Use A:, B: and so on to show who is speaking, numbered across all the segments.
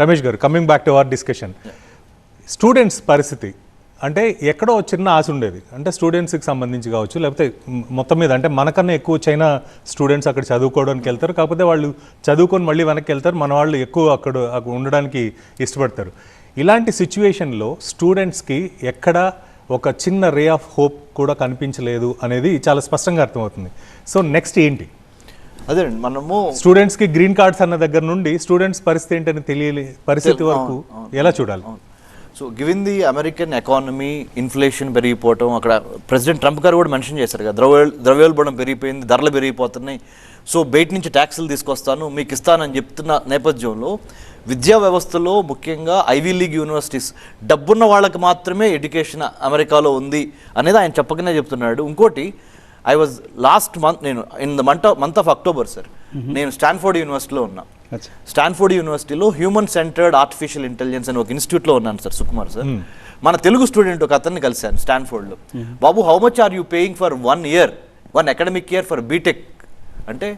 A: Ramesh garu coming back to our discussion students పరిస్థితి అంటే ఎక్కడో చిన్న ఆశ ఉండేది అంటే స్టూడెంట్స్కి సంబంధించి కావచ్చు లేకపోతే మొత్తం మీద అంటే మనకన్నా ఎక్కువ చైనా స్టూడెంట్స్ అక్కడ చదువుకోవడానికి వెళ్తారు కాకపోతే వాళ్ళు చదువుకొని మళ్ళీ వెనక్కి వెళ్తారు మన వాళ్ళు ఎక్కువ అక్కడ ఉండడానికి ఇష్టపడతారు ఇలాంటి సిచ్యువేషన్లో స్టూడెంట్స్కి ఎక్కడ ఒక చిన్న రే ఆఫ్ హోప్ కూడా కనిపించలేదు అనేది చాలా స్పష్టంగా అర్థమవుతుంది సో నెక్స్ట్ ఏంటి
B: అదే మనము
A: స్టూడెంట్స్ కి గ్రీన్ కార్డ్స్ అన్న దగ్గర నుండి స్టూడెంట్స్ పరిస్థితి ఏంటని తెలియలే పరిస్థితి వరకు ఎలా చూడాలి
B: so given the American economy inflation పెరిగిపోవటం అక్కడ ప్రెసిడెంట్ ట్రంప్ గారు కూడా మెన్షన్ చేశారు కదా ద్రవ్య ద్రవ్యోల్బణం పెరిగిపోయింది ధరలు పెరిగిపోతున్నాయి సో బయట నుంచి ట్యాక్సులు తీసుకొస్తాను మీకు ఇస్తానని చెప్తున్న నేపథ్యంలో విద్యా వ్యవస్థలో ముఖ్యంగా ఐవీ లీగ్ యూనివర్సిటీస్ డబ్బున్న వాళ్ళకి మాత్రమే ఎడ్యుకేషన్ అమెరికాలో ఉంది అనేది ఆయన చెప్పకనే చెప్తున్నాడు ఇంకోటి ఐ వాజ్ లాస్ట్ మంత్ నేను in the month month of October sir నేను స్టాన్ఫోర్డ్ యూనివర్సిటీలో ఉన్నా స్టాన్ఫోర్డ్ యూనివర్సిటీలో హ్యూమన్ సెంటర్డ్ ఆర్టిఫిషియల్ ఇంటెలిజెన్స్ అని ఒక ఇన్స్టిట్యూట్లో ఉన్నాను సార్ సుకుమార్ సార్ hmm. మన తెలుగు స్టూడెంట్ ఒక అతన్ని కలిశాను స్టాన్ఫోర్డ్లో hmm. Babu how much are you paying for one year one academic year for BTech అంటే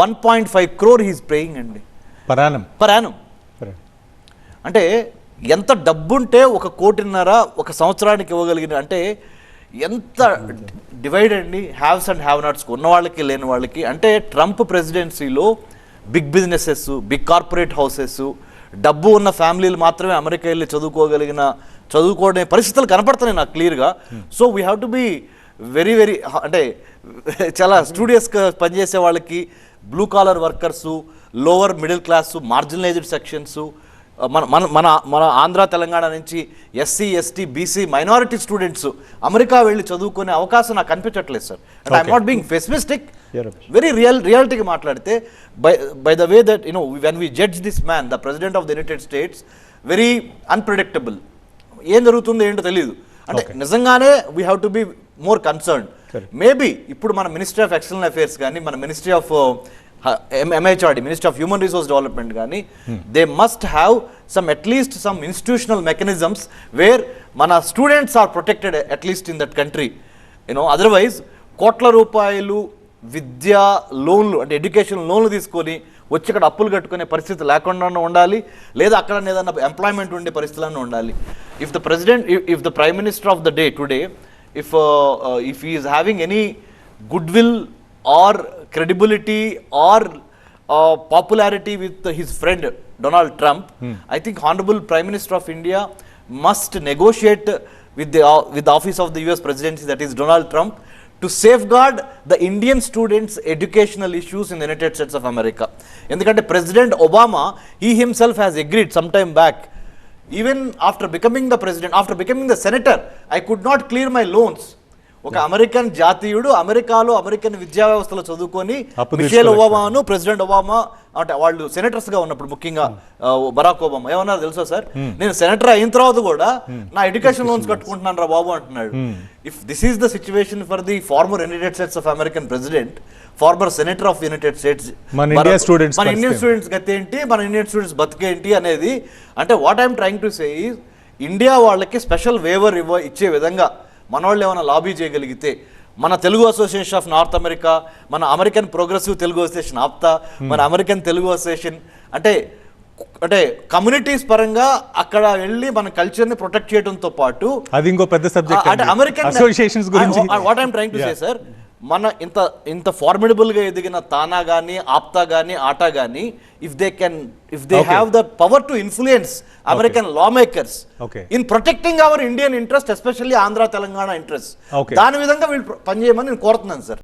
B: one point five crore he's paying అండి పరానం పరాణం అంటే ఎంత డబ్బుంటే ఒక కోటిన్నర ఒక సంవత్సరానికి ఇవ్వగలిగిన అంటే ఎంత డివైడ్ అండి హ్యావ్స్ అండ్ హ్యావ్ నాట్స్ ఉన్న వాళ్ళకి లేని వాళ్ళకి అంటే Trump ప్రెసిడెన్సీలో big businesses big corporate houses డబ్బు ఉన్న ఫ్యామిలీలు మాత్రమే అమెరికా వెళ్ళి చదువుకోగలిగిన చదువుకోవడం పరిస్థితులు కనపడుతున్నాయి నాకు క్లియర్గా so we have to be very very అంటే చాలా స్టూడియస్గా పనిచేసే వాళ్ళకి blue collar workers lower middle class marginalised sections మన మన మన మన ఆంధ్ర తెలంగాణ నుంచి SC ST BC minority students America వెళ్ళి చదువుకునే అవకాశం నాకు కనిపించట్లేదు sir and I'm not being pessimistic very real రియాలిటీకి మాట్లాడితే by by the way that you know when we judge this man the president of the United States very unpredictable ఏం జరుగుతుందో ఏంటో తెలియదు అంటే నిజంగానే we have to be more concern maybe ఇప్పుడు మన మినిస్ట్రీ ఆఫ్ ఎక్స్టర్నల్ అఫేర్స్ కానీ మన ministry of MHRD minister of human resource development కానీ they must have some at least some institutional mechanisms where మన students are protected at least in that country you know otherwise కోట్ల రూపాయలు విద్యా లోన్లు అంటే education లోన్లు తీసుకొని వచ్చి ఇక్కడ అప్పులు కట్టుకునే పరిస్థితి లేకుండా ఉండాలి లేదా అక్కడ ఏదైనా ఎంప్లాయ్మెంట్ ఉండే పరిస్థితులన్నీ ఉండాలి if the president if the prime minister of the day today if if is having any goodwill or credibility or popularity with his friend Donald Trump, I think Honorable Prime Minister of India must negotiate with the office of the US presidency, that is Donald Trump, to safeguard the Indian students' educational issues in the United States of America. In the country, President Obama, he himself has agreed some time back, even after becoming the president, after becoming the senator, I could not clear my loans. ఒక American జాతీయుడు అమెరికాలో American విద్యా వ్యవస్థలో చదువుకొని Michelle ఒబామాను president Obama అంటే వాళ్ళు senators గా ఉన్నప్పుడు ముఖ్యంగా hmm. బరాక్ ఒబామా ఏమన్నారు తెలుసా సార్ hmm. నేను సెనేటర్ అయిన తర్వాత కూడా hmm. నా ఎడ్యుకేషన్ లోన్స్ కట్టుకుంటున్నాను రా బాబు అంటున్నాడు if this is the situation for the former United States of American president former senator of United States
A: మన ఇండియన్ స్టూడెంట్స్
B: మన ఇండియన్ స్టూడెంట్స్ గతి ఏంటి మన ఇండియన్ స్టూడెంట్స్ బతికేంటి అనేది అంటే what I'm trying to say India వాళ్ళకి స్పెషల్ వేవర్ ఇవ్వ ఇచ్చే విధంగా వాళ్ళు ఏమైనా లాబీ చేయగలిగితే మన Telugu association of North America మన American progressive Telugu association APTA మన అమెరికన్ తెలుగు అసోసియేషన్ అంటే అంటే కమ్యూనిటీస్ పరంగా అక్కడ వెళ్ళి మన కల్చర్ ని ప్రొటెక్ట్ చేయడంతో పాటు
A: అది ఇంకో పెద్ద సబ్జెక్ట్
B: అంటే అమెరికన్
A: అసోసియేషన్స్ గురించి
B: what I'm trying to say sir మన ఇంత ఇంత ఫార్మిడబుల్గా ఎదిగిన తానా కానీ ఆప్తా కానీ ఆటా కానీ if they can if they have the power to influence American lawmakers in protecting our Indian interest especially Andhra Telangana interest దాని విధంగా వీళ్ళు పనిచేయమని నేను కోరుతున్నాను సార్